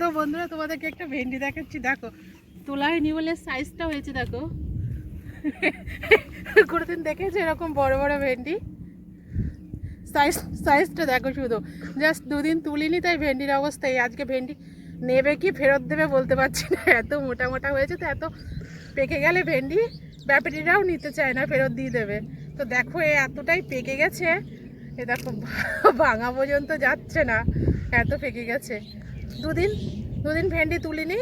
তো বন্ধুরা, তোমাদেরকে একটা ভেন্ডি দেখাচ্ছি, দেখো। তোলা হয়নি বলে সাইজটা হয়েছে, দেখো। কোনোদিন দেখেছ এরকম বড় বড় ভেন্ডি? সাইজ সাইজটা দেখো শুধু। জাস্ট দুদিন তুলিনি, তাই ভেন্ডির অবস্থা এই। আজকে ভেন্ডি নেবে কি, ফেরত দেবে বলতে পারছি না। এত মোটা মোটা হয়েছে তো, এত পেকে গেলে ভেন্ডি ব্যাপারীরাও নিতে চায় না, ফেরত দিয়ে দেবে। তো দেখো, এ এতটাই পেকে গেছে। এ দেখো ভাঙা পর্যন্ত যাচ্ছে না, এত পেকে গেছে। দুদিন দুদিন ভেন্ডি তুলিনি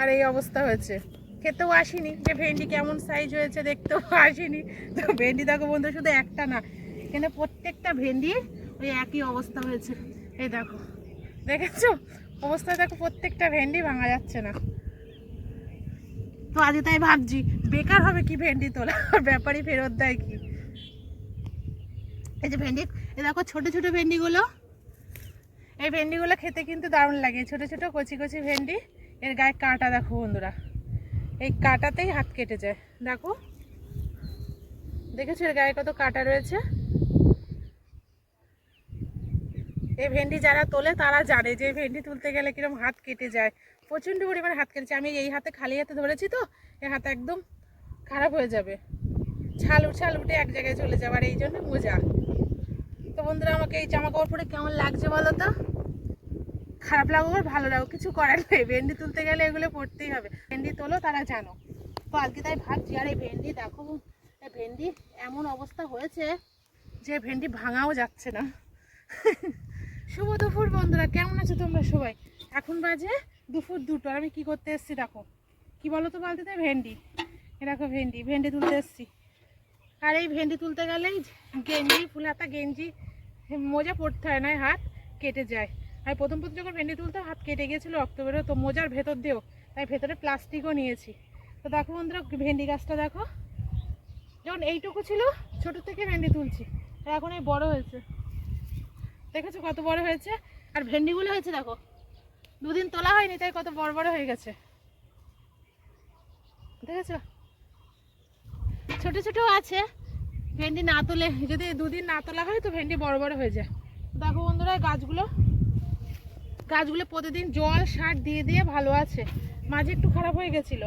আর এই অবস্থা হয়েছে। খেতেও আসিনি, যে ভেন্ডি কেমন সাইজ হয়েছে দেখতেও আসিনি। তো ভেন্ডি দেখো বন্ধু শুধু একটা না, এখানে প্রত্যেকটা ভেন্ডি ওই একই অবস্থা হয়েছে। এই দেখো, দেখেছ? অবস্থা দেখো প্রত্যেকটা ভেন্ডি ভাঙা যাচ্ছে না। তো আজকে তাই ভাবছি, বেকার হবে কি ভেন্ডি তোলা? ব্যাপারই ফেরত দেয় কি? এই যে ভেন্ডি, এই দেখো ছোটো ছোটো ভেন্ডিগুলো এই ভেন্ডিগুলো খেতে কিন্তু দারুণ লাগে। ছোট ছোট কচি কচি ভেন্ডি, এর গায়ে কাঁটা দেখো বন্ধুরা। এই কাঁটাতেই হাত কেটে যায়। দেখো, দেখেছ এর গায়ে কত কাঁটা রয়েছে? এই ভেন্ডি যারা তোলে, তারা জানে যে ভেন্ডি তুলতে গেলে কিরম হাত কেটে যায়। প্রচণ্ড পরিমাণে হাত কেটেছে। আমি এই হাতে খালি হাতে ধরেছি তো এই হাতে একদম খারাপ হয়ে যাবে। ছাল ছাল উঠে এক জায়গায় চলে যাবে আর এই জন্য মোজা। বন্ধুরা, আমাকে এই জামা কাপড় পরে কেমন লাগছে বলো তো? খারাপ লাগুক আর ভালো লাগুক, কিছু করার নেই। ভেন্ডি তুলতে গেলে এগুলো পড়তেই হবে। ভেন্ডি তোলো, তারা জানো। তো আজকে তাই ভাবছি, আর এই ভেন্ডি দেখো ভেন্ডি এমন অবস্থা হয়েছে যে ভেন্ডি ভাঙাও যাচ্ছে না। শুভ দুপুর বন্ধুরা, কেমন আছো তোমরা সবাই? এখন বাজে দুপুর দুটো আর আমি কি করতে এসেছি দেখো। কি বলো তো বালতিতে? ভেন্ডি। দেখো ভেন্ডি ভেন্ডি তুলতে এসেছি। আর এই ভেন্ডি তুলতে গেলেই গেঞ্জি, ফুল হাতা গেঞ্জি মোজা পড়তে হয় না, হাত কেটে যায়। আর প্রথম প্রথম যখন ভেন্ডি তুলতে হাত কেটে গিয়েছিল অক্টোবরে, তো মোজার ভেতর দিয়েও, তাই ভেতরে প্লাস্টিকও নিয়েছি। তো দেখো বন্ধুরা, ভেন্ডি গাছটা দেখো। যখন এইটুকু ছিল, ছোট থেকে ভেন্ডি তুলছি। আর এখন এই বড় হয়েছে। দেখেছ কত বড় হয়েছে? আর ভেন্ডিগুলো হয়েছে দেখো। দুদিন তোলা হয়নি, তাই কত বড় বড় হয়ে গেছে। দেখেছ? ছোট ছোট আছে। ভেন্ডি না তোলে, যদি দুদিন না তোলা হয় তো ভেন্ডি বড় বড় হয়ে যায়। দেখো বন্ধুরা গাছগুলো গাছগুলো প্রতিদিন জল, সার দিয়ে দিয়ে ভালো আছে। মাঝে একটু খারাপ হয়ে গেছিল।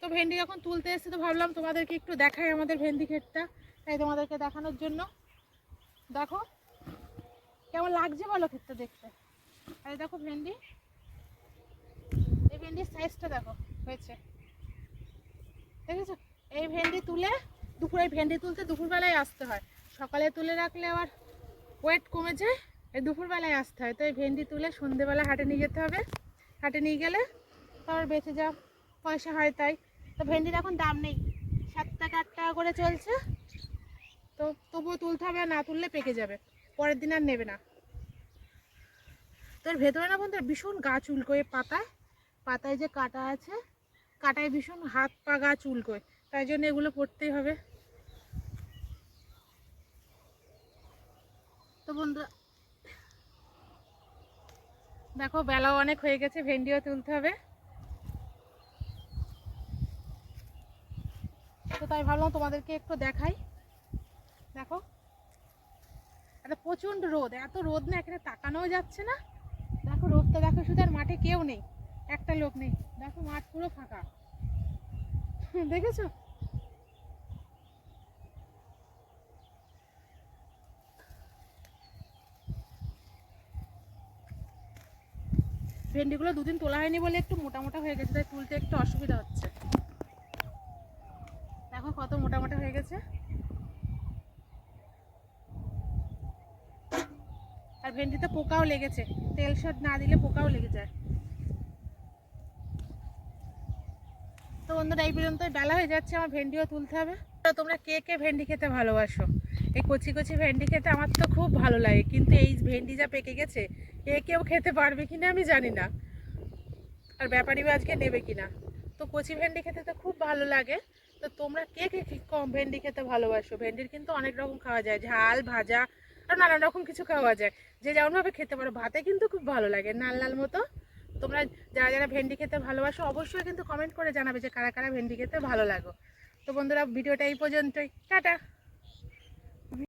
তো ভেন্ডি যখন তুলতে এসেছি তো ভাবলাম তোমাদেরকে একটু দেখাই আমাদের ভেন্ডি ক্ষেতটা তাই তোমাদেরকে দেখানোর জন্য। দেখো, কেমন লাগছে বলো ক্ষেতটা দেখতে? আর দেখো ভেন্ডি, এই ভেন্ডির সাইজটা দেখো, হয়েছে। দেখেছ? এই ভেন্ডি তুলে দুপুরে ভেন্ডি তুলতে দুপুরবেলায় আসতে হয়। সকালে তুলে রাখলে আবার ওয়েট কমে যায়, এই দুপুরবেলায় আসতে হয়। তো এই ভেন্ডি তুলে সন্ধেবেলা হাটে নিয়ে যেতে হবে। হাটে নিয়ে গেলে তারপর বেঁচে যা পয়সা হয় তাই। তো ভেন্ডির এখন দাম নেই, সাত টাকা, আট টাকা করে চলছে। তো তবুও তুলতে হবে না তুললে পেকে যাবে, পরের দিন আর নেবে না। তোর ভেতরে না বন্ধুরা ভীষণ গাছ উল্কোয় পাতায় পাতায় যে কাটা আছে, কাটায় ভীষণ হাত পা গাছ উল্কোয় তাই জন্য এগুলো পড়তেই হবে। তো বন্ধুরা, দেখো বেলাও অনেক হয়ে গেছে, ভেন্ডিও তুলতে হবে। তো তাই ভাবলাম তোমাদেরকে একটু দেখাই। দেখো এত প্রচণ্ড রোদ, এত রোদ না, এখানে তাকানোও যাচ্ছে না। দেখো রোদটা দেখো, শুধু আর মাঠে কেউ নেই, একটা লোক নেই। দেখো মাঠ পুরো ফাঁকা। দেখেছ? ভেন্ডিগুলো দুদিন তোলা হয়নি বলে একটু মোটা মোটা হয়ে গেছে, তাই তুলতে একটু অসুবিধা হচ্ছে। দেখো কত মোটা মোটা হয়ে গেছে। আর ভেন্ডিতে পোকাও লেগেছে, তেল সার না দিলে পোকাও লেগে যায়। তো বন্ধুরা, এই পর্যন্ত বেলা হয়ে যাচ্ছে, আমার ভেন্ডিও তুলতে হবে। তো তোমরা কে কে ভেন্ডি খেতে ভালোবাসো? এই কচি কচি ভেন্ডি খেতে আমার তো খুব ভালো লাগে, কিন্তু এই ভেন্ডি যা পেকে গেছে, এ কেউ খেতে পারবে কিনা আমি জানি না। আর ব্যাপারীও আজকে নেবে কিনা? তো কচি ভেন্ডি খেতে তো খুব ভালো লাগে। তো তোমরা কে কে কম ভেন্ডি খেতে ভালোবাসো? ভেন্ডির কিন্তু অনেক রকম খাওয়া যায়, ঝাল, ভাজা, আর নানান রকম কিছু খাওয়া যায়। যে যেমনভাবে খেতে পারো, ভাতে কিন্তু খুব ভালো লাগে নাল লাল মতো। তোমরা যারা যারা ভেন্ডি খেতে ভালোবাসো, অবশ্যই কিন্তু কমেন্ট করে জানাবে যে কারা কারা ভেন্ডি খেতে ভালো লাগো। তো বন্ধুরা, ভিডিওটা এই পর্যন্তই। টাটা!